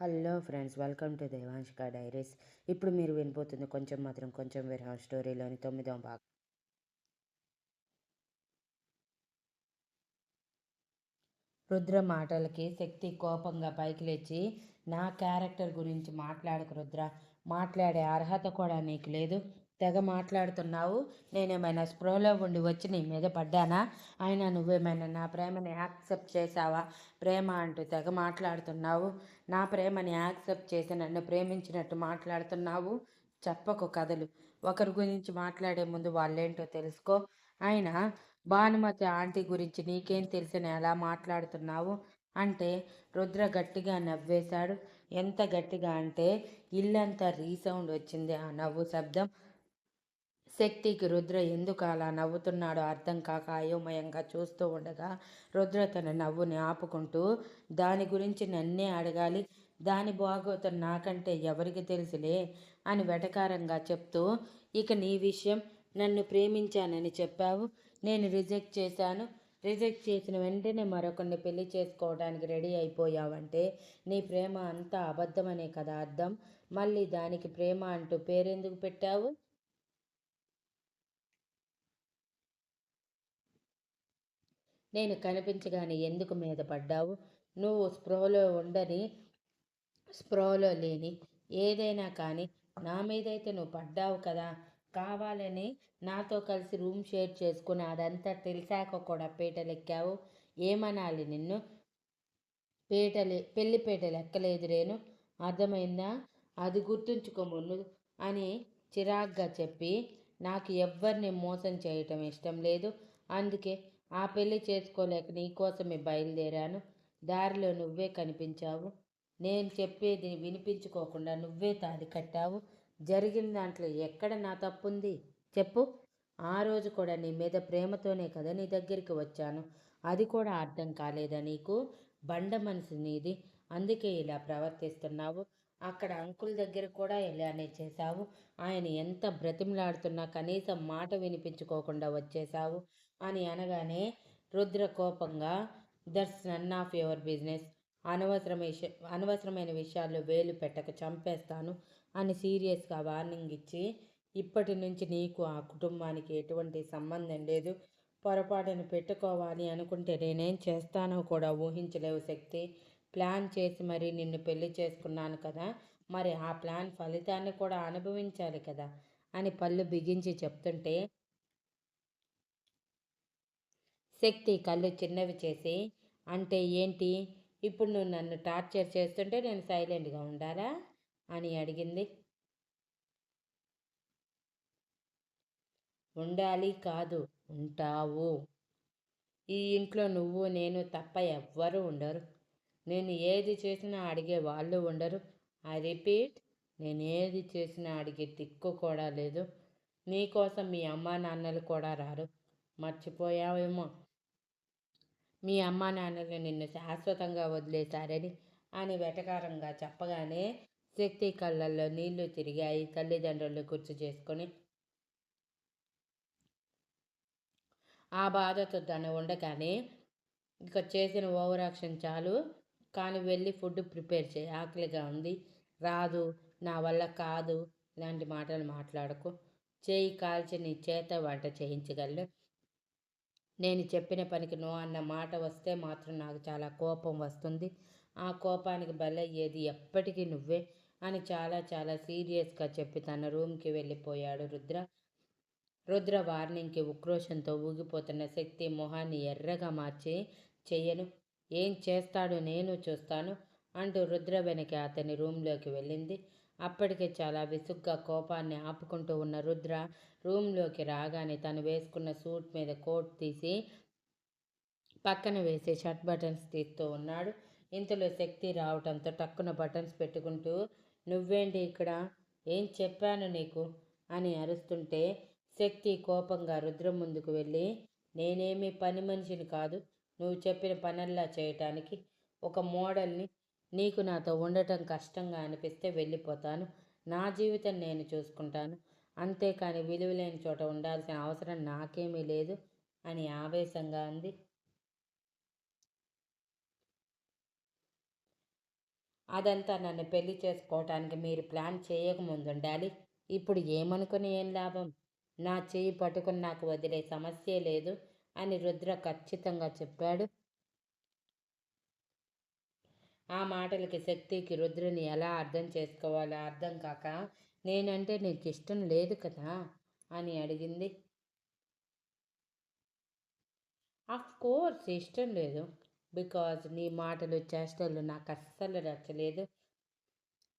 Hello friends welcome to Devanshika diaries. ఇప్పుడు మీరు వినిపోతుంది కొంచెం మాత్రం కొంచెం విరహం స్టోరీలోని తొమ్మిదవ భాగం. రుద్ర మాటలకి శక్తి కోపంగా పైకి లేచి నా క్యారెక్టర్ గురించి మాట్లాడకు రుద్ర. మాట్లాడే అర్హత కూడా నీకు లేదు. తెగ మాట్లాడుతున్నావు. నేనేమైనా స్ప్రోలో ఉండి వచ్చి నీ మీద పడ్డానా? అయినా నువ్వేమైనా నా ప్రేమని యాక్సెప్ట్ చేసావా ప్రేమ అంటూ తెగ మాట్లాడుతున్నావు. నా ప్రేమని యాక్సెప్ట్ చేసి నన్ను ప్రేమించినట్టు మాట్లాడుతున్నావు? చెప్పకు కథలు. ఒకరి గురించి మాట్లాడే ముందు వాళ్ళేంటో తెలుసుకో. అయినా భానుమతి ఆంటీ గురించి నీకేం తెలిసిన ఎలా మాట్లాడుతున్నావు? అంటే రుద్ర గట్టిగా నవ్వేశాడు. ఎంత గట్టిగా అంటే ఇల్లంతా రీసౌండ్ వచ్చింది ఆ నవ్వు శబ్దం. శక్తికి రుద్ర ఎందుకు అలా నవ్వుతున్నాడో అర్థం కాక అయోమయంగా చూస్తూ ఉండగా రుద్ర తన నవ్వుని ఆపుకుంటూ దాని గురించి నన్నే అడగాలి దాని బాగోతం నాకంటే ఎవరికి తెలుసులే? అని వెటకారంగా చెప్తూ ఇక నీ విషయం నన్ను ప్రేమించానని చెప్పావు నేను రిజెక్ట్ చేశాను. రిజెక్ట్ చేసిన వెంటనే మరొకరిని పెళ్ళి చేసుకోవడానికి రెడీ అయిపోయావంటే నీ ప్రేమ అంతా అబద్ధమనే కదా అర్థం. మళ్ళీ దానికి ప్రేమ అంటూ పేరెందుకు పెట్టావు? నేను కనిపించగానే ఎందుకు మీద పడ్డావు? నువ్వు స్పృహలో ఉండని స్పృహలో లేని ఏదైనా కానీ నా మీదైతే నువ్వు పడ్డావు కదా. కావాలని నాతో కలిసి రూమ్ షేర్ చేసుకుని అదంతా తెలిసాక కూడా పీటలెక్కావు. ఏమనాలి నిన్ను? పీటలే పెళ్ళి పీటలు ఎక్కలేదు రేను అర్థమైందా? అది గుర్తుంచుకోమును అని చిరాగ్గా చెప్పి నాకు ఎవ్వరిని మోసం చేయటం ఇష్టం లేదు. అందుకే ఆ పెళ్ళి చేసుకోలేక నీకోసమే బయలుదేరాను. దారిలో నువ్వే కనిపించావు. నేను చెప్పేది వినిపించుకోకుండా నువ్వే తాది కట్టావు. జరిగిన దాంట్లో ఎక్కడ నా తప్పుంది? చెప్పు. ఆ రోజు కూడా నీ మీద ప్రేమతోనే కదా నీ దగ్గరికి వచ్చాను. అది కూడా అర్థం కాలేదా నీకు? బండ మనసు నీది. అందుకే ఇలా ప్రవర్తిస్తున్నావు. అక్కడ అంకుల్ దగ్గర కూడా ఇలానే చేశావు. ఆయన ఎంత బ్రతిమలాడుతున్నా కనీసం మాట వినిపించుకోకుండా వచ్చేశావు. అని అనగానే రుద్ర కోపంగా that's none of your business. అనవసరమైన అనవసరమైన విషయాల్లో వేలు పెట్టక చంపేస్తాను అని సీరియస్గా వార్నింగ్ ఇచ్చి ఇప్పటి నుంచి నీకు ఆ కుటుంబానికి ఎటువంటి సంబంధం లేదు. పొరపాటును పెట్టుకోవాలి అనుకుంటే నేనేం చేస్తానో కూడా ఊహించలేవు శక్తి. ప్లాన్ చేసి మరి నిన్ను పెళ్ళి చేసుకున్నాను కదా. మరి ఆ ప్లాన్ ఫలితాన్ని కూడా అనుభవించాలి కదా అని పళ్ళు బిగించి చెప్తుంటే శక్తి కళ్ళు చిన్నవి చేసి అంటే ఏంటి? ఇప్పుడు నువ్వు నన్ను టార్చర్ చేస్తుంటే నేను సైలెంట్గా ఉండాలా? అని అడిగింది. ఉండాలి కాదు ఉంటావు. ఈ ఇంట్లో నువ్వు నేను తప్ప ఎవ్వరూ ఉండరు. నేను ఏది చేసినా అడిగే వాళ్ళు ఉండరు. ఐ రిపీట్ నేను ఏది చేసినా అడిగే దిక్కు కూడా లేదు. నీకోసం మీ అమ్మా నాన్నలు కూడా రారు. మర్చిపోయావేమో. మీ అమ్మా నాన్నలు నిన్ను శాశ్వతంగా వదిలేశారని అని వెటకారంగా చెప్పగానే శక్తి కళ్ళల్లో నీళ్ళు తిరిగాయి. తల్లిదండ్రులు గుర్తు చేసుకొని ఆ బాధతో తను ఉండగానే ఇక చేసిన ఓవరాక్షన్ చాలు. కానీ వెళ్ళి ఫుడ్ ప్రిపేర్ చేయి. ఆకలిగా ఉంది. రాదు. నా వల్ల కాదు. ఇలాంటి మాటలు మాట్లాడకు. చేయి కాల్చి నీ చేత వంట చేయించగలను. నేను చెప్పిన పనికి నో అన్న మాట వస్తే మాత్రం నాకు చాలా కోపం వస్తుంది. ఆ కోపానికి బలయ్యేది ఎప్పటికీ నువ్వే అని చాలా చాలా సీరియస్గా చెప్పి తన రూమ్కి వెళ్ళిపోయాడు రుద్ర. రుద్ర వార్నింగ్కి ఉక్రోషంతో ఊగిపోతున్న శక్తి మొహాన్ని ఎర్రగా మార్చి చెయ్యను. ఏం చేస్తాడో నేను చూస్తాను అంటూ రుద్ర వెనక అతని రూమ్లోకి వెళ్ళింది. అప్పటికే చాలా విసుగ్గా కోపాన్ని ఆపుకుంటూ ఉన్న రుద్ర రూమ్లోకి రాగానే తను వేసుకున్న సూట్ మీద కోట్ తీసి పక్కన వేసి షర్ట్ బటన్స్ తీస్తూ ఉన్నాడు. ఇంతలో శక్తి రావటంతో టక్కున బటన్స్ పెట్టుకుంటూ నువ్వేంటి ఇక్కడ? ఏం చెప్పాను నీకు? అని అరుస్తుంటే శక్తి కోపంగా రుద్రం ముందుకు వెళ్ళి నేనేమీ పని మనిషిని కాదు. నువ్వు చెప్పిన పనల్లా చేయటానికి ఒక మోడల్ని నీకు నాతో ఉండటం కష్టంగా అనిపిస్తే వెళ్ళిపోతాను. నా జీవితం నేను చూసుకుంటాను. అంతేకాని విలువలేని చోట ఉండాల్సిన అవసరం నాకేమీ లేదు అని ఆవేశంగా అంది. అదంతా నన్ను పెళ్ళి చేసుకోవటానికి మీరు ప్లాన్ చేయకముందు ఉండాలి ఇప్పుడు ఏమనుకుని ఏం లాభం? నా చేయి పట్టుకుని నాకు వదిలే సమస్యే లేదు అని రుద్ర ఖచ్చితంగా చెప్పాడు. ఆ మాటలకి శక్తికి రుద్రని ఎలా అర్థం చేసుకోవాలో అర్థం కాక నేనంటే నీకు ఇష్టం లేదు కదా? అని అడిగింది. ఆఫ్ కోర్స్ ఇష్టం లేదు. బికాజ్ నీ మాటలు చేష్టలు నాకు అస్సలు నచ్చలేదు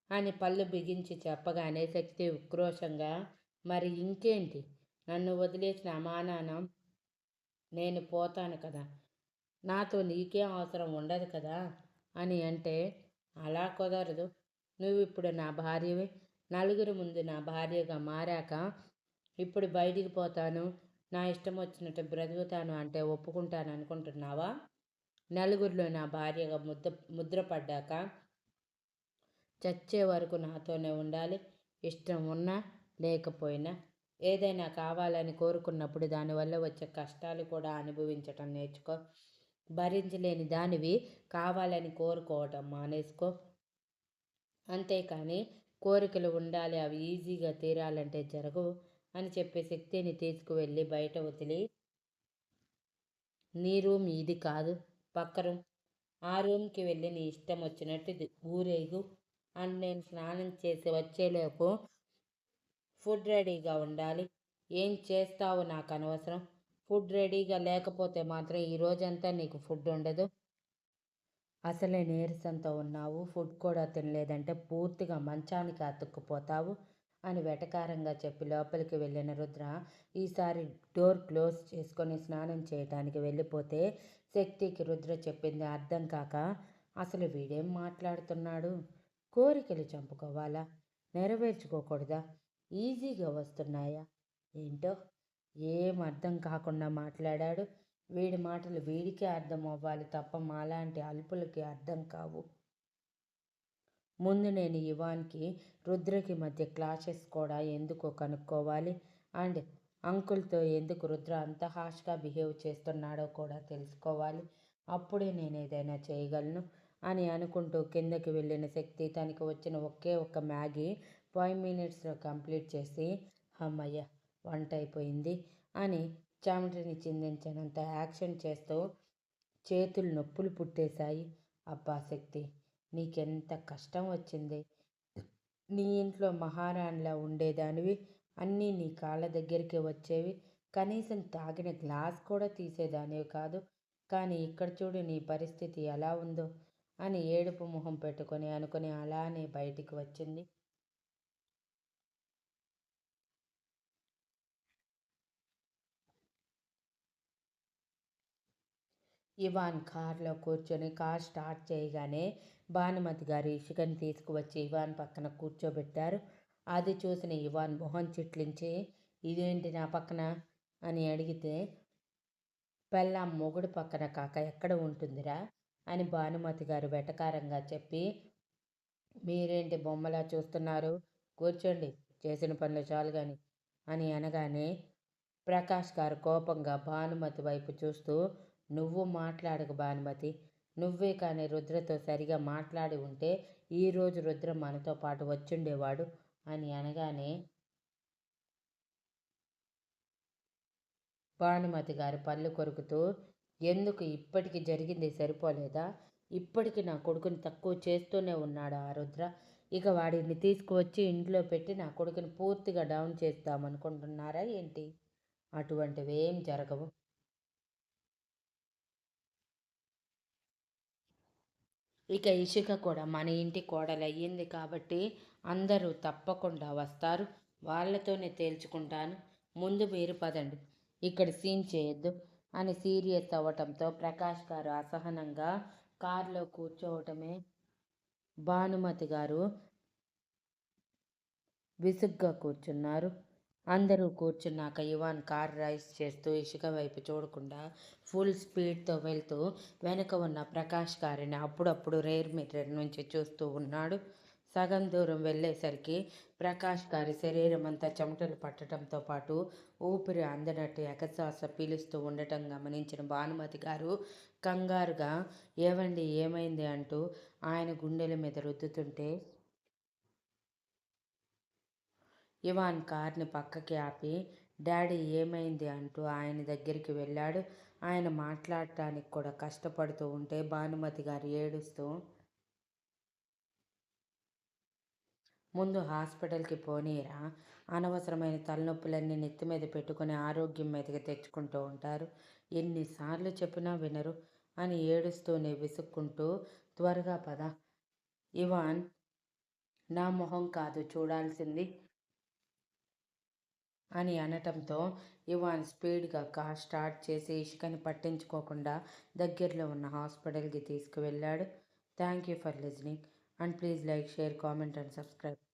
అని పళ్ళు బిగించి చెప్పగానే శక్తి ఉక్రోషంగా మరి ఇంకేంటి? నన్ను వదిలేసిన అమానానం నేను పోతాను కదా? నాతో నీకేం అవసరం ఉండదు కదా? అని అంటే అలా కుదరదు. నువ్వు ఇప్పుడు నా భార్యవి. నలుగురి ముందు నా భార్యగా మారాక ఇప్పుడు బయటికి పోతాను. నా ఇష్టం వచ్చినట్టు బ్రతుకుతాను అంటే ఒప్పుకుంటాను అనుకుంటున్నావా? నలుగురిలో నా భార్యగా ముద్ద ముద్రపడ్డాక చచ్చే వరకు నాతోనే ఉండాలి. ఇష్టం ఉన్నా లేకపోయినా ఏదైనా కావాలని కోరుకున్నప్పుడు దానివల్ల వచ్చే కష్టాలు కూడా అనుభవించటం నేర్చుకో. భరించలేని దానివి కావాలని కోరుకోవటం మానేసుకో. అంతేకాని కోరికలు ఉండాలి అవి ఈజీగా తీరాలంటే జరగవు అని చెప్పే శక్తిని తీసుకువెళ్ళి బయట వదిలి నీ రూమ్ ఇది కాదు పక్క రూమ్. ఆ రూమ్కి వెళ్ళి నీ ఇష్టం వచ్చినట్టు ఊరేగు. అండ్ నేను స్నానం చేసి వచ్చేలోపు ఫుడ్ రెడీగా ఉండాలి. ఏం చేస్తావో నాకు అనవసరం. ఫుడ్ రెడీగా లేకపోతే మాత్రం ఈ రోజంతా నీకు ఫుడ్ ఉండదు. అసలే నీరసంతో ఉన్నావు. ఫుడ్ కూడా తినలేదంటే పూర్తిగా మంచానికి అతుక్కుపోతావు అని వెటకారంగా చెప్పి లోపలికి వెళ్ళిన రుద్ర ఈసారి డోర్ క్లోజ్ చేసుకొని స్నానం చేయటానికి వెళ్ళిపోతే శక్తికి రుద్ర చెప్పింది అర్థం కాక అసలు వీడేం మాట్లాడుతున్నాడు? కోరికలు చంపుకోవాలా? నెరవేర్చుకోకూడదా? ఈజీగా వస్తున్నాయా? ఏంటో? ఏం అర్థం కాకుండా మాట్లాడాడు. వీడి మాటలు వీడికే అర్థం అవ్వాలి తప్ప మాలాంటి అల్పులకి అర్థం కావు. ముందు నేను ఇవాన్కి రుద్రకి మధ్య క్లాషెస్ కూడా ఎందుకో కనుక్కోవాలి. అండ్ అంకుల్తో ఎందుకు రుద్ర అంత హాష్గా బిహేవ్ చేస్తున్నాడో కూడా తెలుసుకోవాలి. అప్పుడే నేను ఏదైనా చేయగలను అని అనుకుంటూ కిందకి వెళ్ళిన శక్తి తనకి వచ్చిన ఒకే ఒక్క మ్యాగీ ఫైవ్ మినిట్స్లో కంప్లీట్ చేసి అమ్మయ్య వంట అయిపోయింది అని చెమటని చిందించనంత యాక్షన్ చేస్తూ చేతులు నొప్పులు పుట్టేశాయి. అబ్బా శక్తి నీకెంత కష్టం వచ్చింది? నీ ఇంట్లో మహారాణిలా ఉండేదానివి అన్నీ నీ కాళ్ళ దగ్గరికి వచ్చేవి. కనీసం తాగిన గ్లాస్ కూడా తీసేదానివి కాదు. కానీ ఇక్కడ చూడు నీ పరిస్థితి ఎలా ఉందో అని ఏడుపు మొహం పెట్టుకొని అనుకుని అలానే బయటికి వచ్చింది. ఇవాన్ కార్లో కూర్చొని కార్ స్టార్ట్ చేయగానే భానుమతి గారు ఇసుకని తీసుకువచ్చి ఇవాన్ పక్కన కూర్చోబెట్టారు. అది చూసిన ఇవాన్ మొహం చిట్లించి ఇదేంటి నా పక్కన? అని అడిగితే పెళ్ళాం మొగుడు పక్కన కాక ఎక్కడ ఉంటుందిరా? అని భానుమతి గారు వెటకారంగా చెప్పి మీరేంటి బొమ్మలా చూస్తున్నారు? కూర్చోండి చేసిన పనులు చాలు కానీ అని అనగానే ప్రకాష్ గారు కోపంగా భానుమతి వైపు చూస్తూ నువ్వు మాట్లాడక భానుమతి. నువ్వే కానీ రుద్రతో సరిగా మాట్లాడి ఉంటే ఈరోజు రుద్ర మనతో పాటు వచ్చుండేవాడు అని అనగానే భానుమతి గారు పళ్ళు కొరుకుతూ ఎందుకు ఇప్పటికి జరిగింది సరిపోలేదా? ఇప్పటికి నా కొడుకుని తక్కువ చేస్తూనే ఉన్నాడు ఆ రుద్ర? ఇక వాడిని తీసుకువచ్చి ఇంట్లో పెట్టి నా కొడుకుని పూర్తిగా డౌన్ చేస్తామనుకుంటున్నారా ఏంటి? అటువంటివి ఏం జరగవు. ఇక ఇషిక కూడా మన ఇంటి కోడలయ్యింది కాబట్టి అందరూ తప్పకుండా వస్తారు. వాళ్ళతోనే తేల్చుకుంటాను. ముందు మీరు పదండి. ఇక్కడ సీన్ చేయొద్దు అని సీరియస్ అవ్వటంతో ప్రకాష్ గారు అసహనంగా కారులో కూర్చోవటమే భానుమతి గారు విసుగ్గా కూర్చున్నారు. అందరూ కూర్చున్నాక ఇవాన్ కార్ రైస్ చేస్తూ ఇసుక వైపు చూడకుండా ఫుల్ స్పీడ్తో వెళ్తూ వెనుక ఉన్న ప్రకాష్ గారిని అప్పుడప్పుడు రేర్ మిర్రర్ నుంచి చూస్తూ ఉన్నాడు. సగం దూరం వెళ్ళేసరికి ప్రకాష్ గారి శరీరం అంతా చెమటలు పట్టడంతో పాటు ఊపిరి అందనట్టు ఎగశ్వాస పీలుస్తూ ఉండటం గమనించిన భానుమతి గారు కంగారుగా ఏవండి ఏమైంది? అంటూ ఆయన గుండెల మీద రుద్దుతుంటే ఇవాన్ కార్ని పక్కకి ఆపి డాడీ ఏమైంది? అంటూ ఆయన దగ్గరికి వెళ్ళాడు. ఆయన మాట్లాడటానికి కూడా కష్టపడుతూ ఉంటే భానుమతి గారు ఏడుస్తూ ముందు హాస్పిటల్కి పోనీరా. అనవసరమైన తలనొప్పులన్నీ నెత్తి మీద పెట్టుకుని ఆరోగ్యం మీదకి తెచ్చుకుంటూ ఉంటారు. ఎన్నిసార్లు చెప్పినా వినరు అని ఏడుస్తూనే విసుక్కుంటూ త్వరగా పద. ఇవాన్ నా మొహం కాదు చూడాల్సింది. అని అనటంతో ఇవాన్ స్పీడ్గా కార్ స్టార్ట్ చేసి ఇషికని పట్టించుకోకుండా దగ్గరలో ఉన్న హాస్పిటల్కి తీసుకువెళ్ళాడు. Thank you for listening and please like share comment and subscribe.